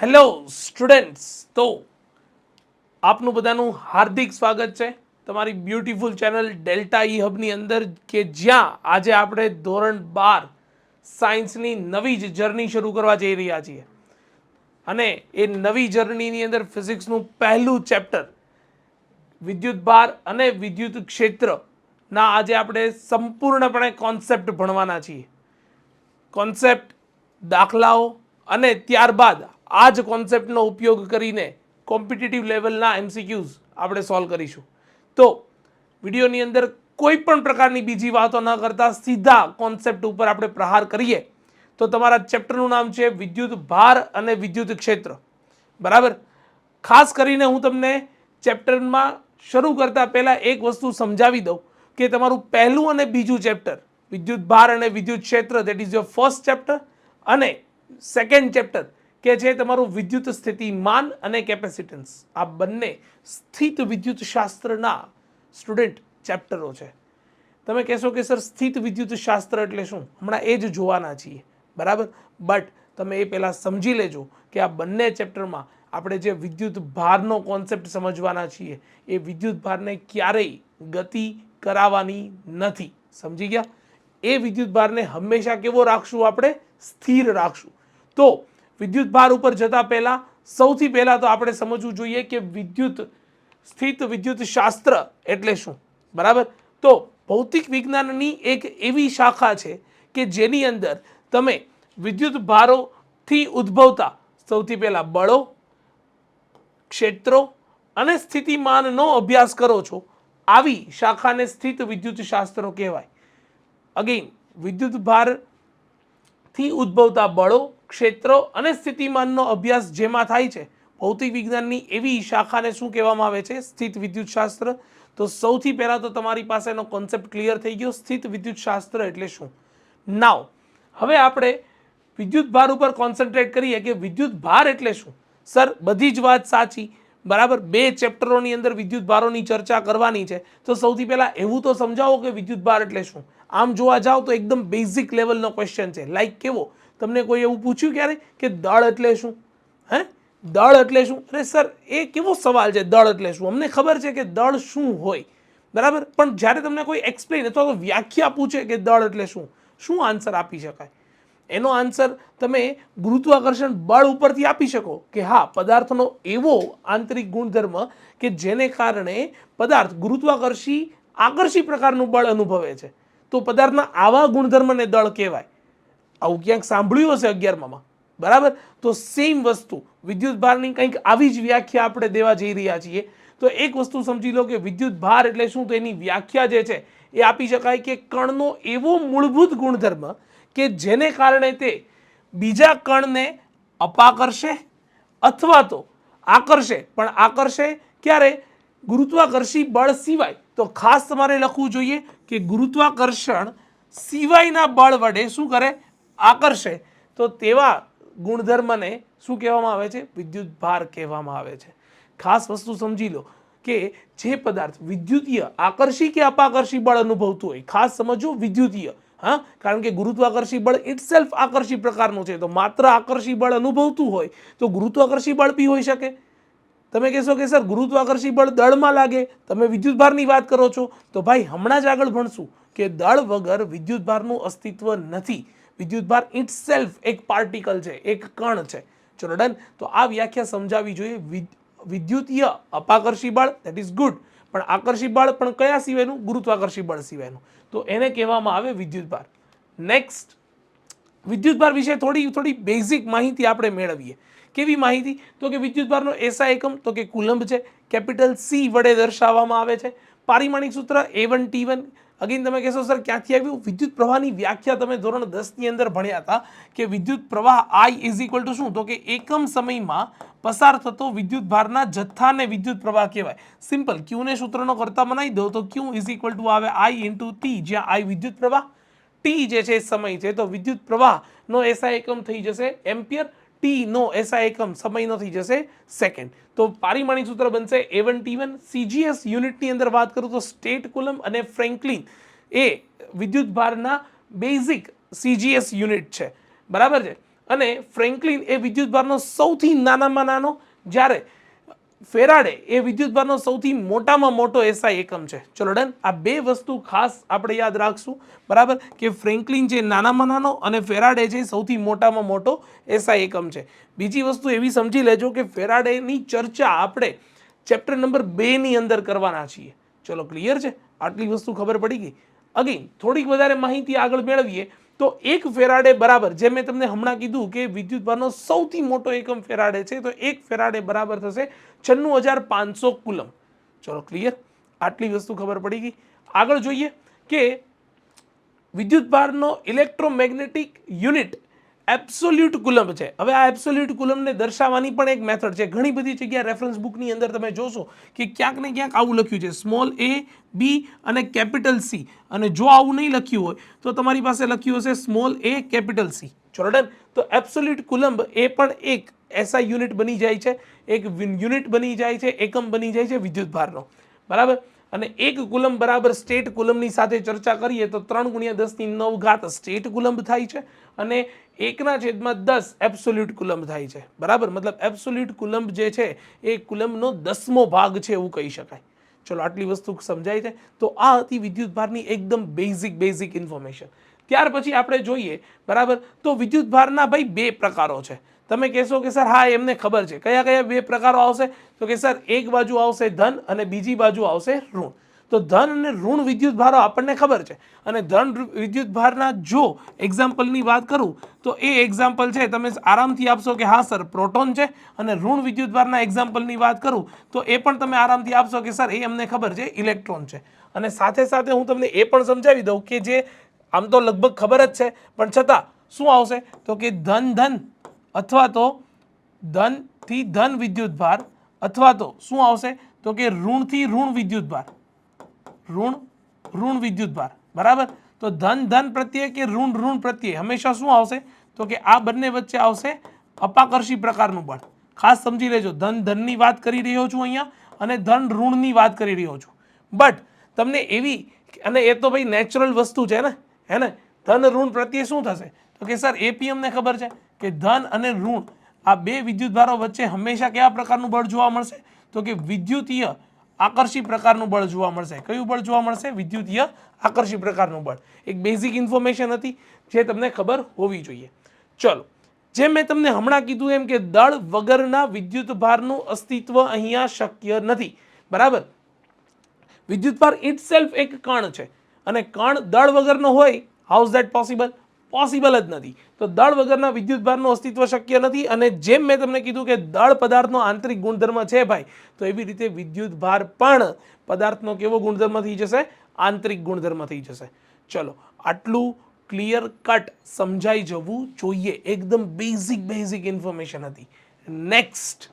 Hello students, તો આપનું બધાનું હાર્દિક સ્વાગત છે તમારી બ્યુટીફુલ ચેનલ ડેલ્ટા ઈ હબની અંદર, કે જ્યાં આજે આપણે ધોરણ બાર સાયન્સની નવી જ જર્ની શરૂ કરવા જઈ રહ્યા છીએ. અને એ નવી જર્નીની અંદર ફિઝિક્સનું પહેલું ચેપ્ટર, વિદ્યુત ભાર અને વિદ્યુત ક્ષેત્રના આજે આપણે સંપૂર્ણપણે કોન્સેપ્ટ ભણવાના છીએ. કોન્સેપ્ટ, દાખલાઓ અને ત્યારબાદ આ જ કોન્સેપ્ટનો ઉપયોગ કરીને કોમ્પિટિટિવ લેવલના એમસીક્યુઝ આપણે સોલ્વ કરીશું. તો વિડીયોની અંદર કોઈ પણ પ્રકારની બીજી વાતો ન કરતાં સીધા કોન્સેપ્ટ ઉપર આપણે પ્રહાર કરીએ. તો તમારા ચેપ્ટરનું નામ છે વિદ્યુત ભાર અને વિદ્યુત ક્ષેત્ર. બરાબર? ખાસ કરીને હું તમને ચેપ્ટરમાં શરૂ કરતા પહેલાં એક વસ્તુ સમજાવી દઉં કે તમારું પહેલું અને બીજું ચેપ્ટર વિદ્યુત ભાર અને વિદ્યુત ક્ષેત્ર that is your first chapter અને સેકન્ડ ચેપ્ટર કે છે તમારું વિદ્યુત સ્થિતિમાન અને કેપેસિટન્સ આ બંને સ્થિત વિદ્યુત શાસ્ત્રના સ્ટુડન્ટ ચેપ્ટરો છે. તમે કહેશો કે, સર, સ્થિત વિદ્યુત શાસ્ત્ર એટલે શું? હમણાં એ જ જોવાના છીએ. બરાબર? બટ તમે એ પહેલાં સમજી લેજો કે આ બંને ચેપ્ટરમાં આપણે જે વિદ્યુત ભારનો કોન્સેપ્ટ સમજવાના છીએ, એ વિદ્યુત ભારને ક્યારેય ગતિ કરાવવાની નથી. સમજી ગયા? એ વિદ્યુત ભારને હંમેશા કેવો રાખશું આપણે? સ્થિર રાખશું. તો વિદ્યુત ભાર ઉપર જતા પહેલાં સૌથી પહેલાં તો આપણે સમજવું જોઈએ કે વિદ્યુત સ્થિત વિદ્યુત શાસ્ત્ર એટલે શું? બરાબર? તો ભૌતિક વિજ્ઞાનની એક એવી શાખા છે કે જેની અંદર તમે વિદ્યુત ભારોથી ઉદ્ભવતા સૌથી પહેલાં બળો, ક્ષેત્રો અને સ્થિતિમાનનો અભ્યાસ કરો છો. આવી શાખાને સ્થિત વિદ્યુત શાસ્ત્રો કહેવાય. અગેન વિદ્યુત ભારથી ઉદ્ભવતા બળો ક્ષેત્રો અને સ્થિતિમાનનો અભ્યાસ જેમાં થાય છે, ભૌતિક વિજ્ઞાનની એવી શાખાને શું કહેવામાં આવે છે? સ્થિત વિદ્યુતશાસ્ત્ર. તો સૌથી પહેલાં તો તમારી પાસે એનો કોન્સેપ્ટ ક્લિયર થઈ ગયો. સ્થિત વિદ્યુતશાસ્ત્ર એટલે શું? નાવ હવે આપણે વિદ્યુત ભાર ઉપર કોન્સન્ટ્રેટ કરીએ કે વિદ્યુત ભાર એટલે શું? સર, બધી જ વાત સાચી. બરાબર? બે ચેપ્ટરોની અંદર વિદ્યુત ભારોની ચર્ચા કરવાની છે. તો સૌથી પહેલાં એવું તો સમજાવો કે વિદ્યુત ભાર એટલે શું? આમ જોવા જાઓ તો એકદમ બેઝિક લેવલનો ક્વેશ્ચન છે. લાઈક કેવો? તમને કોઈ એવું પૂછ્યું ક્યારે કે દળ એટલે શું? હે? દળ એટલે શું? અરે સર, એ કેવો સવાલ છે, દળ એટલે શું? અમને ખબર છે કે દળ શું હોય. બરાબર? પણ જ્યારે તમને કોઈ એક્સપ્લેન અથવા તો વ્યાખ્યા પૂછે કે દળ એટલે શું શું આન્સર આપી શકાય? એનો આન્સર તમે ગુરુત્વાકર્ષણ બળ ઉપરથી આપી શકો કે હા, પદાર્થનો એવો આંતરિક ગુણધર્મ કે જેને કારણે પદાર્થ ગુરુત્વાકર્ષી, આકર્ષી પ્રકારનું બળ અનુભવે છે. તો પદાર્થના આવા ગુણધર્મને દળ કહેવાય. આવું ક્યાંક સાંભળ્યું હશે અગિયારમાં બરાબર? તો સેમ વસ્તુ. વિદ્યુત ભારની કંઈક આવી જ વ્યાખ્યા આપણે દેવા જઈ રહ્યા છીએ. તો એક વસ્તુ સમજી લો કે વિદ્યુત ભાર એટલે શું? તો એની વ્યાખ્યા જે છે, એ આપી શકાય કે કણનો એવો મૂળભૂત ગુણધર્મ કે જેને કારણે તે બીજા કણને અપાકર્ષે અથવા તો આકર્ષે. પણ આકર્ષે ક્યારે? ગુરુત્વાકર્ષી બળ સિવાય. તો ખાસ તમારે લખવું જોઈએ કે ગુરુત્વાકર્ષણ સિવાયના બળ વડે શું કરે? આકર્ષે, તો તેવા ગુણધર્મને શું કહેવામાં આવે છે? વિદ્યુત ભાર કહેવામાં આવે છે. ખાસ વસ્તુ સમજી લો કે જે પદાર્થ વિદ્યુતીય આકર્ષી કે અપાકર્ષી બળ અનુભવતું હોય, ખાસ સમજો વિદ્યુતીય, હા? કારણ કે ગુરુત્વાકર્ષી બળ ઇટસેલ્ફ આકર્ષી પ્રકારનું છે. તો માત્ર આકર્ષી બળ અનુભવતું હોય તો ગુરુત્વાકર્ષી બળ બી હોઈ શકે. તમે કહેશો કે સર ગુરુત્વાકર્ષી બળ દળમાં લાગે, તમે વિદ્યુત ભારની વાત કરો છો, તો ભાઈ હમણાં જ આગળ ભણશું કે દળ વગર વિદ્યુત ભારનું અસ્તિત્વ નથી. વિદ્યુત ઇટ સેલ્ફ એક પાર્ટિકલ છે, એક કણ છે. ચલો ડન તો આ વ્યાખ્યા સમજાવવી જોઈએ. વિદ- વિદ્યુતીય અપાકર્ષી બળ દેટ ઇઝ ગુડ પણ આકર્ષી બળ પણ કયા સિવાયનું? ગુરુત્વાકર્ષી બળ સિવાયનું. તો એને કહેવામાં આવે વિદ્યુત ભાર. નેક્સ્ટ વિદ્યુતભાર વિશે થોડી થોડી બેઝિક માહિતી આપણે મેળવીએ. કેવી માહિતી? તો કે વિદ્યુતભારનો એસા એકમ, તો કે કુલંબ છે. કેપિટલ સી વડે દર્શાવવામાં આવે છે. પારિમાણિક સૂત્ર A one T one again તમે કહેશો, સર, ક્યાંથી આવ્યું? વિદ્યુત પ્રવાહની વ્યાખ્યા તમે ધોરણ દસની અંદર ભણ્યા હતા કે વિદ્યુત પ્રવાહ આઈ ઇઝ ઇક્વલ ટુ શું? તો કે એકમ સમયમાં પસાર થતો વિદ્યુત ભારના જથ્થાને વિદ્યુત પ્રવાહ કહેવાય. સિમ્પલ ક્યુને સૂત્રનો કરતા બનાવી દો તો ક્યુ ઇઝ ઇક્વલ ટુ આવે આઈ ઇન્ટુ ટી જ્યાં આઈ વિદ્યુત પ્રવાહ. ટી જે છે સમય છે. તો વિદ્યુત પ્રવાહનો એસઆઈ એકમ થઈ જશે એમ્પિયર. ટી, નો એસઆઈ એકમ સમયનો થઈ જશે સેકન્ડ તો પારિમાણિક સૂત્ર બનશે A one T one CGS યુનિટની અંદર વાત કરું તો સ્ટેટ કુલમ અને ફ્રેન્કલિન. એ વિદ્યુત ભારના બેઝિક સીજીએસ યુનિટ છે. બરાબર છે? અને ફ્રેન્કલિન એ વિદ્યુત ભારનો સૌથી નાનામાં નાનો, જ્યારે ફેરાડે એ વિદ્યુતભારનો સૌથી મોટામાં મોટો એસઆઈ એકમ છે. ચલો ડન. આ બે વસ્તુ ખાસ આપણે યાદ રાખશું. બરાબર? કે ફ્રેન્કલિન જે નાનામાં નાનો અને ફેરાડે જે સૌથી મોટામાં મોટો એસઆઈ એકમ છે. બીજી વસ્તુ એવી સમજી લેજો કે ફેરાડેની ચર્ચા આપણે ચેપ્ટર નંબર બેની અંદર કરવાના છીએ. ચલો, ક્લિયર છે? આટલી વસ્તુ ખબર પડી ગઈ. અગેન થોડીક વધારે માહિતી આગળ મેળવીએ. તો એક ફેરાડે બરાબર, જે મેં તમને હમણાં કીધું કે વિદ્યુતભારનો સૌથી મોટો એકમ ફેરાડે છે, તો એક ફેરાડે બરાબર થશે છન્નું હજાર પાંચસો કુલમ. ચલો ક્લિયર આટલી વસ્તુ ખબર પડી ગઈ. આગળ જોઈએ કે વિદ્યુતભારનો ઇલેક્ટ્રોમેગ્નેટિક યુનિટ એબ્સોલ્યુટ કુલમ છે. હવે આ એબ્સોલ્યુટ કુલમને દર્શાવવાની પણ એક મેથડ છે. ઘણી બધી જગ્યાએ રેફરન્સ બુકની અંદર તમે જોશો કે ક્યાંક ને ક્યાંક આવું લખ્યું છે. સ્મોલ એ બી અને કેપિટલ સી અને જો આવું નહીં લખ્યું હોય, તો તમારી પાસે લખ્યું હશે સ્મોલ એ કેપિટલ સી ચલો તો એબ્સોલ્યુટ કુલમ એ પણ એક એસઆઈ યુનિટ બની જાય છે. એક યુનિટ બની જાય છે. એકમ બની જાય છે વિદ્યુત ભારનો બરાબર? અને એક કુલમ બરાબર સ્ટેટ કુલમની સાથે ચર્ચા કરીએ તો ત્રણ ગુણ્યા દસની નવ ઘાત સ્ટેટ કુલંબ થાય છે અને એકના છેદમાં દસ એબ્સોલ્યુટ કુલંબ થાય છે. બરાબર? મતલબ એબ્સોલ્યુટ કુલંબ જે છે એ કુલંબનો દસમો ભાગ છે એવું કહી શકાય. ચલો આટલી વસ્તુ સમજાય છે. તો આ હતી વિદ્યુતભારની એકદમ બેઝિક બેઝિક ઇન્ફોર્મેશન ત્યાર પછી આપણે જોઈએ, બરાબર? તો વિદ્યુતભારના ભાઈ બે પ્રકારો છે. તમે કહેશો કે સર, હા, એમને ખબર છે. કયા કયા બે પ્રકારો આવશે? તો કે સર, એક બાજુ આવશે ધન અને બીજી બાજુ આવશે ઋણ. તો ધન અને ઋણ વિદ્યુત ભારો આપણને ખબર છે. અને ધન વિદ્યુત ભારના જો એક્ઝામ્પલની વાત કરું, તો એ એક્ઝામ્પલ છે, તમે આરામથી આપશો કે હા, સર, પ્રોટોન છે. અને ઋણ વિદ્યુત ભારના એક્ઝામ્પલની વાત કરું, તો એ પણ તમે આરામથી આપશો કે સર, એ અમને ખબર છે, ઇલેક્ટ્રોન છે. અને સાથે સાથે હું તમને એ પણ સમજાવી દઉં કે જે, આમ તો લગભગ ખબર જ છે, પણ છતાં શું આવશે? તો કે ધન ધન. અથવા તો ધનથી ધન વિદ્યુતભાર અથવા તો શું આવશે? તો કે ઋણથી ઋણ વિદ્યુતભાર ઋણ ઋણ વિદ્યુતભાર બરાબર? તો ધન ધન પ્રત્યે કે ઋણ ઋણ પ્રત્યે હંમેશા શું આવશે? તો કે આ બંને વચ્ચે આવશે અપાકર્ષી પ્રકારનું બળ. ખાસ સમજી લેજો, ધન, ધનની વાત કરી રહ્યો છું અહીંયા અને ધન, ઋણની વાત કરી રહ્યો છું. બટ, તમને એવી, અને એ તો ભાઈ નેચરલ વસ્તુ છે ને? હે ને? ધન, ઋણ પ્રત્યે શું થશે? તો કે, સર એપીએમને ખબર છે? કે ધન અને ઋણ આ બે વિદ્યુતભારો વચ્ચે હંમેશા કેવા પ્રકારનું બળ જોવા મળશે? તો કે વિદ્યુતીય આકર્ષી પ્રકારનું બળ જોવા મળશે. કયું બળ જોવા મળશે? વિદ્યુતીય આકર્ષી પ્રકારનું બળ. એક બેઝિક ઇન્ફોર્મેશન હતી જે તમને ખબર હોવી જોઈએ. ચલો, જેમ મેં તમને હમણાં કીધું એમ કે દળ વગરના વિદ્યુતભારનું અસ્તિત્વ અહીંયા શક્ય નથી. બરાબર? વિદ્યુતભાર ઇટ સેલ્ફ એક કણ છે. અને કણ દળ વગરનો હોય હાઉ ધેટ પોસિબલ પોસિબલ જ નથી. તો દળ વગરના વિદ્યુતભારનું અસ્તિત્વ શક્ય નથી અને જેમ મેં તમને કીધું કે દળ પદાર્થનો આંતરિક ગુણધર્મ છે ભાઈ, તો એવી રીતે વિદ્યુતભાર પણ પદાર્થનો કેવો ગુણધર્મ થઈ જશે? આંતરિક ગુણધર્મ થઈ જશે. ચલો, આટલું ક્લિયર કટ સમજાઈ જવું જોઈએ. એકદમ બેઝિક બેઝિક ઇન્ફોર્મેશન હતી. નેક્સ્ટ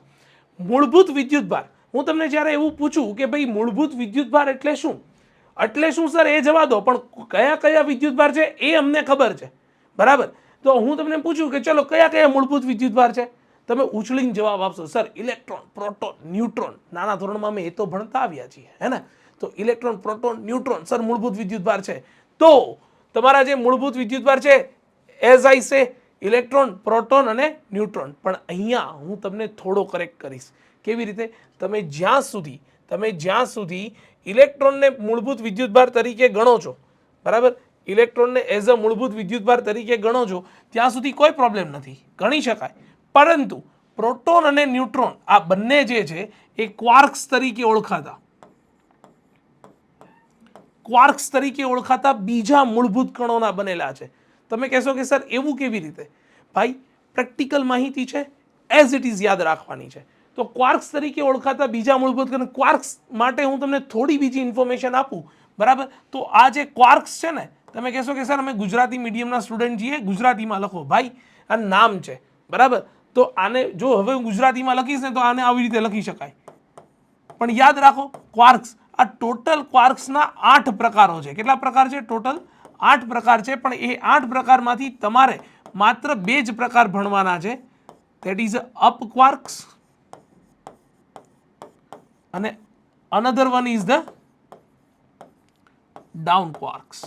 મૂળભૂત વિદ્યુતભાર. હું તમને જ્યારે એવું પૂછું કે ભાઈ, મૂળભૂત વિદ્યુતભાર એટલે શું? એટલે શું સર એ જવા દો. પણ કયા કયા વિદ્યુતભાર છે? એ અમને ખબર છે. બરાબર? તો હું તમને પૂછું કે ચલો, કયા કયા મૂળભૂત વિદ્યુતભાર છે? તમે ઉછળીને જવાબ આપશો. Sir, electron, proton, neutron. નાના ધોરણમાં અમે એ તો ભણતા આવ્યા છીએ, હે ને? તો ઇલેક્ટ્રોન, પ્રોટોન, ન્યુટ્રોન, સર, મૂળભૂત વિદ્યુતભાર છે. તો તમારા જે મૂળભૂત વિદ્યુતભાર છે, એઝ આઈ સે, ઇલેક્ટ્રોન, પ્રોટોન અને ન્યુટ્રોન. પણ અહીંયા હું તમને થોડો કરેક્ટ કરીશ. કેવી રીતે? તમે જ્યાં સુધી, તમે જ્યાં સુધી ઇલેક્ટ્રોનને મૂળભૂત વિદ્યુતભાર તરીકે ગણો છો, બરાબર? ઇલેક્ટ્રોનને એઝ અ મૂળભૂત વિદ્યુતભાર તરીકે ગણો છો, ત્યાં સુધી કોઈ પ્રોબ્લેમ નથી. ગણી શકાય. પરંતુ પ્રોટોન અને ન્યુટ્રોન, આ બંને જે છે, એ ક્વાર્ક્સ તરીકે ઓળખાતા. ક્વાર્ક્સ તરીકે ઓળખાતા બીજા મૂળભૂત કણોના બનેલા છે. તમે કહેશો કે સર, એવું કેવી રીતે? ભાઈ, પ્રેક્ટિકલ માહિતી છે, એઝ ઇટ ઇઝ યાદ રાખવાની છે. તો ક્વાર્ક્સ તરીકે ઓળખાતા બીજા મૂળભૂત કણ, ક્વાર્ક્સ માટે હું તમને થોડી બીજી ઇન્ફોર્મેશન આપું. બરાબર? તો આ જે ક્વાર્ક્સ છે ને તમે કહેશો કે સર, અમે ગુજરાતી મીડિયમના સ્ટુડન્ટ છીએ, ગુજરાતીમાં લખો. ભાઈ, આ નામ છે. બરાબર? તો આને જો હવે હું ગુજરાતીમાં લખીશ ને તો આને આવી રીતે લખી શકાય. પણ યાદ રાખો ક્વાર્ક્સ આ ટોટલ ક્વાર્ક્સના આઠ પ્રકારો છે. કેટલા પ્રકાર છે ટોટલ આઠ પ્રકાર છે, પણ એ આઠ પ્રકારમાંથી તમારે માત્ર બે જ પ્રકાર ભણવાના છે. ધેટ ઇઝ અપ ક્વાર્ક્સ અને another one is the down quarks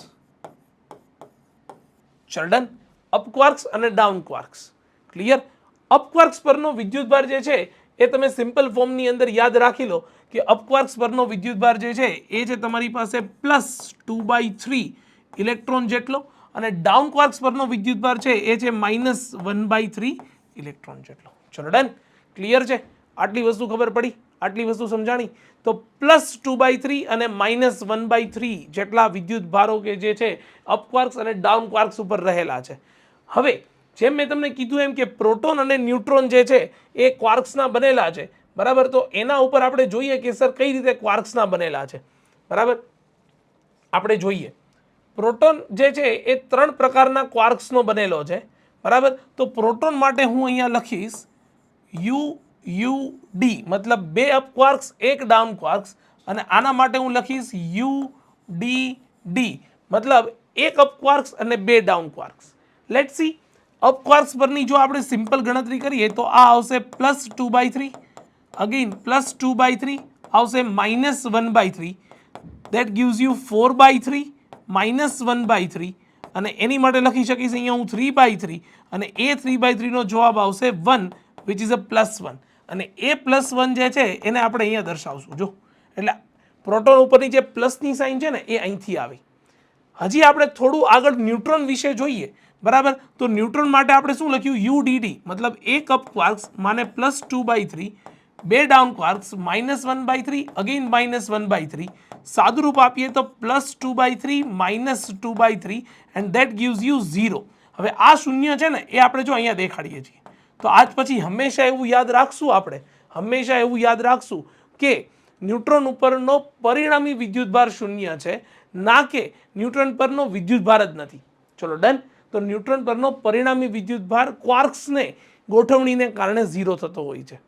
ચલ્ડન up quarks અને down quarks clear up quarks પરનો વિદ્યુતભાર જે છે, એ તમે સિમ્પલ ફોર્મની અંદર યાદ રાખી લો કે અપક્વાર્ક્સ પરનો વિદ્યુતભાર જે છે, એ છે તમારી પાસે plus two by three electron જેટલો અને ડાઉન ક્વાર્ક્સ પરનો વિદ્યુતભાર છે, એ છે minus one by three electron જેટલો. ચલો ડન ક્લિયર છે? આટલી વસ્તુ ખબર પડી? આટલી વસ્તુ સમજાણી? તો પ્લસ ટુ બાય થ્રી અને માઇનસ વન બાય થ્રી જેટલા વિદ્યુત ભારો કે જે છે અપક્વાર્ક્સ અને ડાઉન ક્વાર્ક્સ ઉપર રહેલા છે. હવે, જેમ મેં તમને કીધું એમ કે પ્રોટોન અને ન્યુટ્રોન જે છે, એ ક્વાર્ક્સના બનેલા છે. બરાબર? તો એના ઉપર આપણે જોઈએ કે સર કઈ રીતે ક્વાર્ક્સના બનેલા છે. બરાબર? આપણે જોઈએ. પ્રોટોન જે છે, એ ત્રણ પ્રકારના ક્વાર્ક્સનો બનેલો છે. બરાબર? તો પ્રોટોન માટે હું અહીંયા લખીશ યુ યુ ડી મતલબ બે અપ ક્વાર્ક્સ એક ડાઉન ક્વાર્ક્સ. અને આના માટે હું લખીશ યુ ડી ડી મતલબ એક અપ ક્વાર્ક્સ અને બે down quarks. Let see up quarks પરની જો આપણે સિમ્પલ ગણતરી કરીએ, તો આ આવશે plus two by three. Again plus two by three આવશે minus one by three. That gives you four by three, minus one by three. અને એની માટે લખી શકીશ અહીંયા હું થ્રી બાય થ્રી. અને એ થ્રી બાય થ્રીનો જવાબ આવશે one which is a plus one અને એ પ્લસ વન જે છે, એને આપણે અહીંયા દર્શાવશું. જો, એટલે પ્રોટોન ઉપરની જે પ્લસની સાઇન છે ને, એ અહીંથી આવી. હજી આપણે થોડું આગળ ન્યુટ્રોન વિશે જોઈએ. બરાબર? તો ન્યુટ્રોન માટે આપણે શું લખ્યું? યુ ડીડી મતલબ એક અપ ક્વાર્ક્સ માને પ્લસ ટુ બાય થ્રી બે down quarks minus one by three again minus one by three સાદુરૂપ આપીએ તો plus two by three minus two by three and that gives you zero હવે આ શૂન્ય છે ને, એ આપણે જો અહીંયા દેખાડીએ છીએ. તો આજ પછી હંમેશા એવું યાદ રાખશું આપણે. હંમેશા એવું યાદ રાખશું કે ન્યુટ્રોન ઉપરનો પરિણામી વિદ્યુતભાર શૂન્ય છે, ના કે ન્યુટ્રોન પરનો વિદ્યુતભાર જ નથી. ચલો, ડન? તો ન્યુટ્રોન પરનો પરિણામી વિદ્યુતભાર ક્વાર્ક્સને ગોઠવણીને કારણે ઝીરો થતો હોય છે.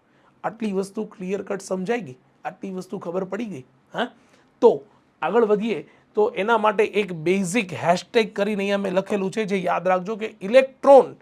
આટલી વસ્તુ ક્લિયર કટ સમજાઈ ગઈ? આટલી વસ્તુ ખબર પડી ગઈ? હા? તો આગળ વધીએ. તો એના માટે એક બેઝિક હેશટેગ કરીને અહીંયા મેં લખેલું છે, જે યાદ રાખજો કે ઇલેક્ટ્રોન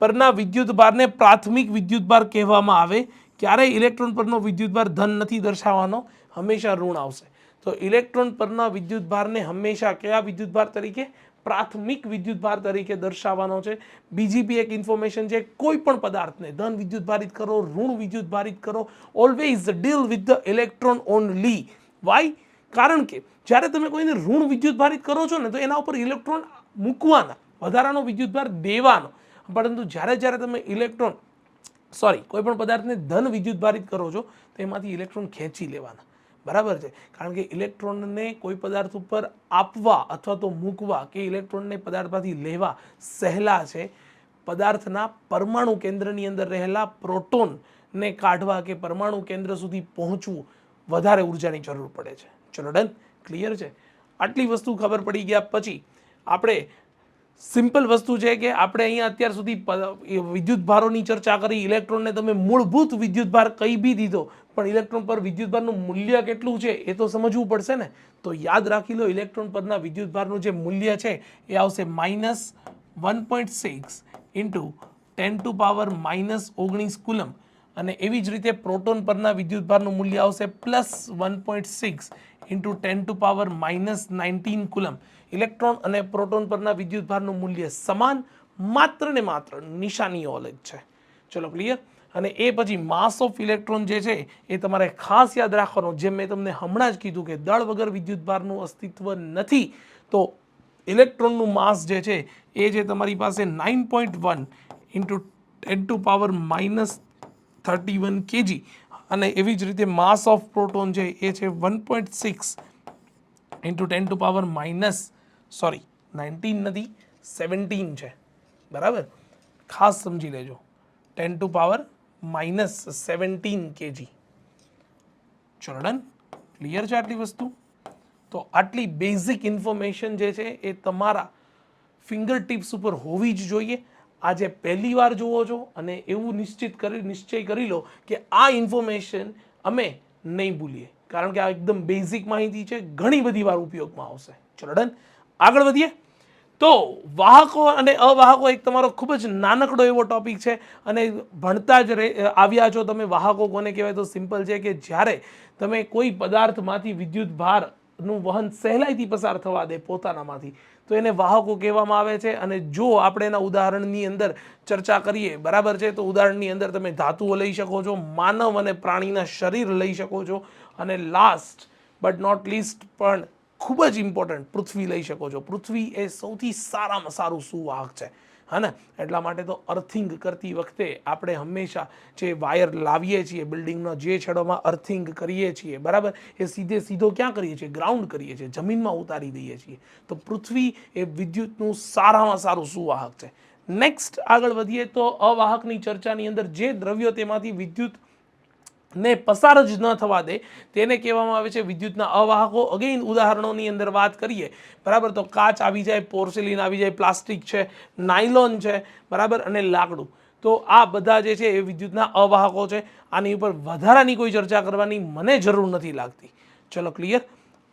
પરના વિદ્યુતભારને પ્રાથમિક વિદ્યુતભાર કહેવામાં આવે. ક્યારેય ઇલેક્ટ્રોન પરનો વિદ્યુતભાર ધન નથી દર્શાવવાનો. હંમેશા ઋણ આવશે. તો ઇલેક્ટ્રોન પરના વિદ્યુતભારને હંમેશા કયા વિદ્યુતભાર તરીકે? પ્રાથમિક વિદ્યુતભાર તરીકે દર્શાવવાનો છે. બીજી બી એક ઇન્ફોર્મેશન છે કોઈ પણ પદાર્થને ધન વિદ્યુતભારિત કરો, ઋણ વિદ્યુતભારિત કરો. Always deal with the electron only why કારણ કે જ્યારે તમે કોઈને ઋણ વિદ્યુતભારિત કરો છો ને, તો એના ઉપર ઇલેક્ટ્રોન મૂકવાના, વધારાનો વિદ્યુતભાર દેવાનો. પરંતુ જ્યારે જ્યારે તમે ઇલેક્ટ્રોન, સોરી કોઈ પણ પદાર્થને ધન વિદ્યુતભારિત કરો છો, તો એમાંથી ઇલેક્ટ્રોન ખેંચી લેવાના. બરાબર છે? કારણ કે ઇલેક્ટ્રોનને કોઈ પદાર્થ ઉપર આપવા અથવા તો મૂકવા કે ઇલેક્ટ્રોનને પદાર્થમાંથી લેવા સહેલા છે, પદાર્થના પરમાણુ કેન્દ્રની અંદર રહેલા પ્રોટોનને કાઢવા કે પરમાણુ કેન્દ્ર સુધી પહોંચવું વધારે ઉર્જાની જરૂર પડે છે. ચલો ડન ક્લિયર છે? આટલી વસ્તુ ખબર પડી ગયા પછી આપણે સિમ્પલ વસ્તુ છે કે આપણે અહીંયા અત્યાર સુધી વિદ્યુત ભારોની ચર્ચા કરી, ઇલેક્ટ્રોનને તમે મૂળભૂત વિદ્યુત ભાર કહી બી દીધો, પણ ઇલેક્ટ્રોન પર વિદ્યુત ભારનું મૂલ્ય કેટલું છે એ તો સમજવું પડશે ને? તો યાદ રાખી લો, ઇલેક્ટ્રોન પરના વિદ્યુત ભારનું જે મૂલ્ય છે એ આવશે minus one point six into ten to power minus ઓગણીસ કુલમ અને એવી જ રીતે પ્રોટોન પરના વિદ્યુતભારનું મૂલ્ય આવશે plus one point six into ten to power minus nineteen coulomb electron અને પ્રોટોન પરના વિદ્યુતભારનું મૂલ્ય સમાન, માત્ર ને માત્ર નિશાનીઓ અલગ છે. ચલો ક્લિયર અને એ પછી માસ ઓફ ઇલેક્ટ્રોન જે છે, એ તમારે ખાસ યાદ રાખવાનો. જેમ મેં તમને હમણાં જ કીધું કે દળ વગર વિદ્યુતભારનું અસ્તિત્વ નથી, તો ઇલેક્ટ્રોનનું માસ જે છે, એ જે તમારી પાસે nine point one into ten to power minus thirty one KG અને એવી જ રીતે માસ ઓફ પ્રોટોન છે એ છે one point six into ten to power minus sorry, nineteen નથી, સેવન્ટીન છે. બરાબર? ખાસ સમજી લેજો. Ten to power minus seventeen KG. ચલો ક્લિયર છે આટલી વસ્તુ? તો આટલી બેઝિક ઇન્ફોર્મેશન જે છે એ તમારા ફિંગર ટિપ્સ ઉપર હોવી જ જોઈએ. આજે પહેલી વાર જુઓ છો અને એવું નિશ્ચિત કરી, નિશ્ચય કરી લો કે આ ઇન્ફોર્મેશન અમે નહીં ભૂલીએ. કારણ કે આ એકદમ બેઝિક માહિતી છે, ઘણી બધી વાર ઉપયોગમાં આવશે. ચલો આગળ વધીએ. તો વાહકો અને અવાહકો એક તમારો ખૂબ જ નાનકડો એવો ટોપિક છે અને ભણતા જ રહે આવ્યા છો તમે વાહકો કોને કહેવાય તો સિમ્પલ છે કે જ્યારે તમે કોઈ પદાર્થમાંથી વિદ્યુત ભારનું વહન સહેલાઈથી પસાર થવા દે પોતાનામાંથી, તો એને વાહકો કહેવામાં આવે છે. અને જો આપણે એના ઉદાહરણની અંદર ચર્ચા કરીએ, બરાબર છે? તો ઉદાહરણની અંદર તમે ધાતુઓ લઈ શકો છો, માનવ અને પ્રાણીના શરીર લઈ શકો છો, અને લાસ્ટ બટ નોટ લીસ્ટ પણ ખૂબ જ ઇમ્પોર્ટન્ટ પૃથ્વી લઈ શકો છો. પૃથ્વી એ સૌથી સારામાં સારું સુવાહક છે. હા ને? એટલા માટે તો અર્થિંગ કરતી વખતે આપણે હંમેશા જે વાયર લાવીએ છીએ બિલ્ડિંગનો જે છેડોમાં અર્થિંગ કરીએ છીએ, બરાબર? એ સીધે સીધો ક્યાં કરીએ છીએ? ગ્રાઉન્ડ કરીએ છીએ, જમીનમાં ઉતારી દઈએ છીએ. તો પૃથ્વી એ વિદ્યુતનું સારામાં સારું સુવાહક છે. નેક્સ્ટ આગળ વધીએ તો અવાહકની ચર્ચાની અંદર જે દ્રવ્યો તેમાંથી વિદ્યુત ને પસાર જ ન થવા દે. તેને કહેવામાં આવે છે વિદ્યુતના અવાહકો. અગેઇન ઉદાહરણોની અંદર વાત કરીએ. બરાબર? તો કાચ આવી જાય, પોર્સિલિન આવી જાય, પ્લાસ્ટિક છે, નાયલોન છે, બરાબર? અને લાકડું. તો આ બધા જે છે એ વિદ્યુતના અવાહકો છે. આની ઉપર વધારાની કોઈ ચર્ચા કરવાની મને જરૂર નથી લાગતી. ચલો ક્લિયર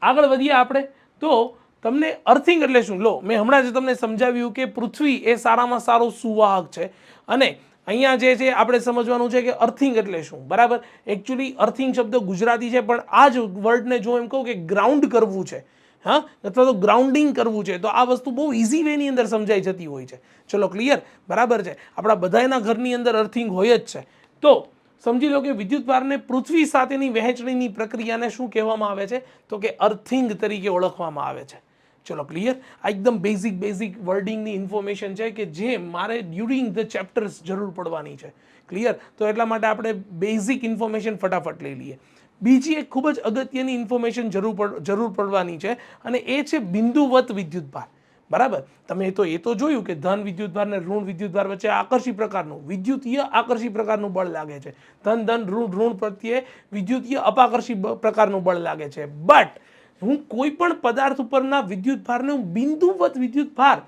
આગળ વધીએ આપણે. તો તમને અર્થિંગ એટલે શું? લો, મેં હમણાં જ તમને સમજાવ્યું કે પૃથ્વી એ સારામાં સારો સુવાહક છે. અને અહીંયા જે છે, આપણે સમજવાનું છે કે અર્થિંગ એટલે શું? બરાબર? એકચ્યુઅલી અર્થિંગ શબ્દ ગુજરાતી છે, પણ આ જ વર્ડને જો એમ કહું કે ગ્રાઉન્ડ કરવું છે, હા? અથવા તો ગ્રાઉન્ડિંગ કરવું છે, તો આ વસ્તુ બહુ ઇઝી વેની અંદર સમજાઈ જતી હોય છે. ચલો ક્લિયર બરાબર છે? આપણા બધાના ઘરની અંદર અર્થિંગ હોય જ છે. તો, સમજી લો કે વિદ્યુત ભારને પૃથ્વી સાથેની વહેંચણીની પ્રક્રિયાને શું કહેવામાં આવે છે? તો કે અર્થિંગ તરીકે ઓળખવામાં આવે છે. ચલો ક્લિયર આ એકદમ બેઝિક બેઝિક વર્ડિંગની ઇન્ફોર્મેશન છે કે જે મારે ડ્યુરિંગ ધ ચેપ્ટર્સ જરૂર પડવાની છે. ક્લિયર તો એટલા માટે આપણે બેઝિક ઇન્ફોર્મેશન ફટાફટ લઈ લઈએ. બીજી એક ખૂબ જ અગત્યની ઇન્ફોર્મેશન જરૂર જરૂર પડવાની છે અને એ છે બિંદુવત વિદ્યુતભાર બરાબર? તમે તો એ તો જોયું કે ધન વિદ્યુતભાર ને ઋણ વિદ્યુતભાર વચ્ચે આકર્ષી પ્રકારનું, વિદ્યુતીય આકર્ષી પ્રકારનું બળ લાગે છે. ધન ધન, ઋણ ઋણ પ્રત્યે વિદ્યુતીય અપાકર્ષી પ્રકારનું બળ લાગે છે. બટ હું કોઈ પણ પદાર્થ ઉપરના વિદ્યુત ભારને હું બિંદુવત વિદ્યુત ભાર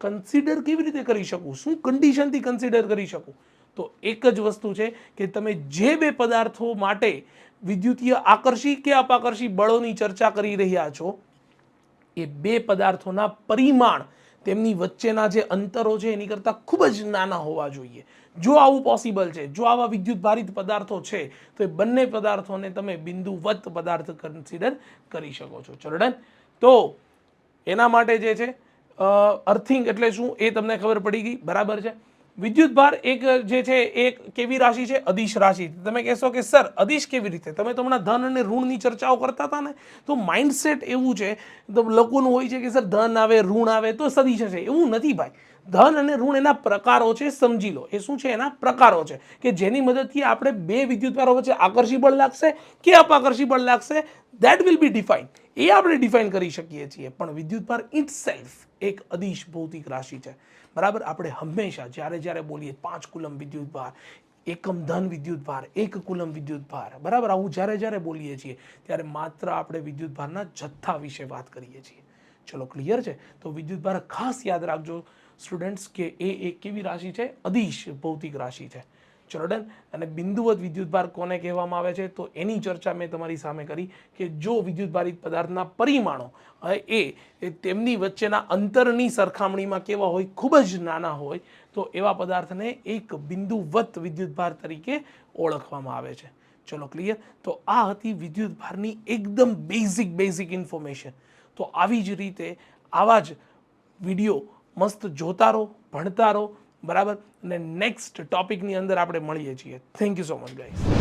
કન્સિડર કેવી રીતે કરી શકું? શું કન્ડિશનથી કન્સિડર કરી શકું? તો એક જ વસ્તુ છે કે તમે જે બે પદાર્થો માટે વિદ્યુતીય આકર્ષી કે અપાકર્ષી બળોની ચર્ચા કરી રહ્યા છો, એ બે પદાર્થોના પરિમાણ તેમની વચ્ચેના જે અંતરો છે એની કરતાં ખૂબ જ નાના હોવા જોઈએ. જો આવું પોસિબલ છે, જો આવા વિદ્યુત ભારિત પદાર્થો છે, તો એ બંને પદાર્થોને તમે બિંદુવત પદાર્થ કન્સિડર કરી શકો છો. ચલો તો એના માટે જે છે અર્થિંગ એટલે શું એ તમને ખબર પડી ગઈ? બરાબર છે? વિદ્યુત ભાર એક જે છે, એક કેવી રાશિ છે? અદિશ રાશિ. તમે કહેશો કે, સર, અદિશ કેવી રીતે? તમે તો હમણાં ધન અને ઋણની ચર્ચાઓ કરતા હતા ને? તો માઇન્ડસેટ એવું છે, તો લોકોનું હોય છે કે, સર, ધન આવે, ઋણ આવે, તો સદિશ હશે. એવું નથી ભાઈ. ધન અને ઋણ એના પ્રકારો છે, સમજી લો. એ શું છે? એના પ્રકારો છે કે જેની મદદથી આપણે બે વિદ્યુતભારો વચ્ચે આકર્ષી બળ લાગશે કે અપાકર્ષી બળ લાગશે દેટ વિલ બી ડિફાઇન એ આપણે ડિફાઇન કરી શકીએ છીએ. પણ વિદ્યુતભાર ઇટ સેલ્ફ એક અદિશ ભૌતિક રાશિ છે. બરાબર? આપણે હંમેશા જ્યારે જ્યારે બોલીએ, પાંચ કુલમ વિદ્યુત ભાર, એકમ ધન વિદ્યુતભાર એક કુલમ વિદ્યુત ભાર. બરાબર? આવું જ્યારે જ્યારે બોલીએ છીએ, ત્યારે માત્ર આપણે વિદ્યુત ભારના જથ્થા વિશે વાત કરીએ છીએ. ચલો ક્લિયર છે? તો વિદ્યુત ભાર ખાસ યાદ રાખજો સ્ટુડન્ટ્સ કે એ એક કેવી રાશિ છે? અદિશ ભૌતિક રાશિ છે. ચલો ડન અને બિંદુવત વિદ્યુતભાર કોને કહેવામાં આવે છે? તો એની ચર્ચા મેં તમારી સામે કરી કે જો વિદ્યુતભારિત પદાર્થના પરિમાણો એ તેમની વચ્ચેના અંતરની સરખામણીમાં કેવા હોય, ખૂબ જ નાના હોય, તો એવા પદાર્થને એક બિંદુવત વિદ્યુતભાર તરીકે ઓળખવામાં આવે છે. ચલો ક્લિયર તો આ હતી વિદ્યુતભારની એકદમ બેઝિક બેઝિક ઇન્ફોર્મેશન તો આવી જ રીતે આવા જ વીડિયો મસ્ત જોતા રહો, ભણતા રહો બરાબર? અને નેક્સ્ટ ટોપિકની અંદર આપણે મળીએ છીએ. Thank you so much guys